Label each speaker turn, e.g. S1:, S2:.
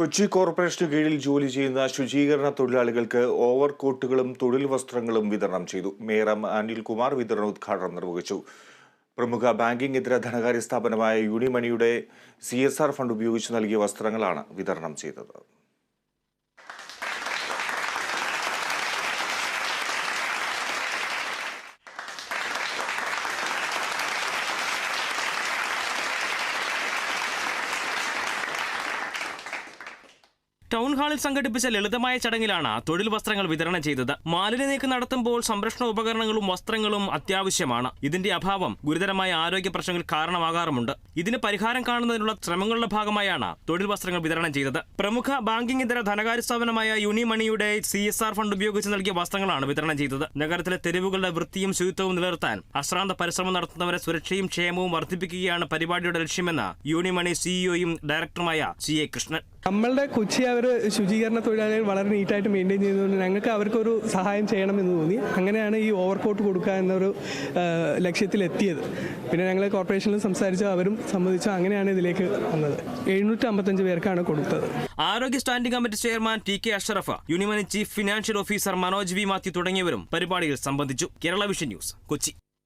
S1: Kochi corporation കീഴിൽ ജോലി ചെയ്യുന്ന ശുചീകരണ തൊഴിലാളികൾക്ക് ഓവർ കോട്ടുകളും തൊഴിൽ വസ്ത്രങ്ങളും വിതരണം ചെയ്തു. മേയർ അനിൽകുമാർ വിതരണോദ്ഘാടനം നിർവഹിച്ചു. പ്രമുഖ ബാങ്കിംഗ് ഇതര ധനകാര്യ സ്ഥാപനമായ യൂണിമണിയുടെ സി ഫണ്ട് ഉപയോഗിച്ച് നൽകിയ വസ്ത്രങ്ങളാണ് വിതരണം ചെയ്തത്.
S2: ടൗൺ ഹാളിൽ സംഘടിപ്പിച്ച ലളിതമായ ചടങ്ങിലാണ് തൊഴിൽ വസ്ത്രങ്ങൾ വിതരണം ചെയ്തത്. മാലിന്യ നീക്കം നടത്തുമ്പോൾ സംരക്ഷണ ഉപകരണങ്ങളും വസ്ത്രങ്ങളും അത്യാവശ്യമാണ്. ഇതിന്റെ അഭാവം ഗുരുതരമായ ആരോഗ്യ പ്രശ്നങ്ങൾ കാരണമാകാറുമുണ്ട്. ഇതിന് പരിഹാരം കാണുന്നതിനുള്ള ശ്രമങ്ങളുടെ ഭാഗമായാണ് തൊഴിൽ വസ്ത്രങ്ങൾ വിതരണം ചെയ്തത്. പ്രമുഖ ബാങ്കിംഗ് ഇതര ധനകാര്യ സ്ഥാപനമായ യൂണിമണിയുടെ സി എസ് ആർ ഫണ്ട് ഉപയോഗിച്ച് നൽകിയ വസ്ത്രങ്ങളാണ് വിതരണം ചെയ്തത്. നഗരത്തിലെ തെരുവുകളുടെ വൃത്തിയും ശുചിത്വവും നിലനിർത്താൻ അശ്രാന്ത പരിശ്രമം നടത്തുന്നവരെ സുരക്ഷയും ക്ഷേമവും വർദ്ധിപ്പിക്കുകയാണ് പരിപാടിയുടെ ലക്ഷ്യമെന്ന് യൂണിമണി സിഇഒയും ഡയറക്ടറുമായ സി എ കൃഷ്ണൻ.
S3: നമ്മളുടെ കൊച്ചി അവർ ശുചീകരണ തൊഴിലാളികൾ വളരെ നീറ്റായിട്ട് മെയിന്റെയിൻ ചെയ്യുന്നതുകൊണ്ട് ഞങ്ങൾക്ക് അവർക്കൊരു സഹായം ചെയ്യണമെന്ന് തോന്നി. അങ്ങനെയാണ് ഈ ഓവർകോട്ട് കൊടുക്കുക എന്നൊരു ലക്ഷ്യത്തിലെത്തിയത്. പിന്നെ ഞങ്ങൾ കോർപ്പറേഷനിൽ സംസാരിച്ചു അവരും സംബന്ധിച്ചു അങ്ങനെയാണ് ഇതിലേക്ക് വന്നത്. എഴുന്നൂറ്റി അമ്പത്തഞ്ച് പേർക്കാണ് കൊടുത്തത്.
S2: ആരോഗ്യ standing committee chairman T K Ashraf Unimoni chief financial officer Manoj V Mathew തുടങ്ങിയവരും പരിപാടിയിൽ സംബന്ധിച്ചു. Kerala vision news Kochi.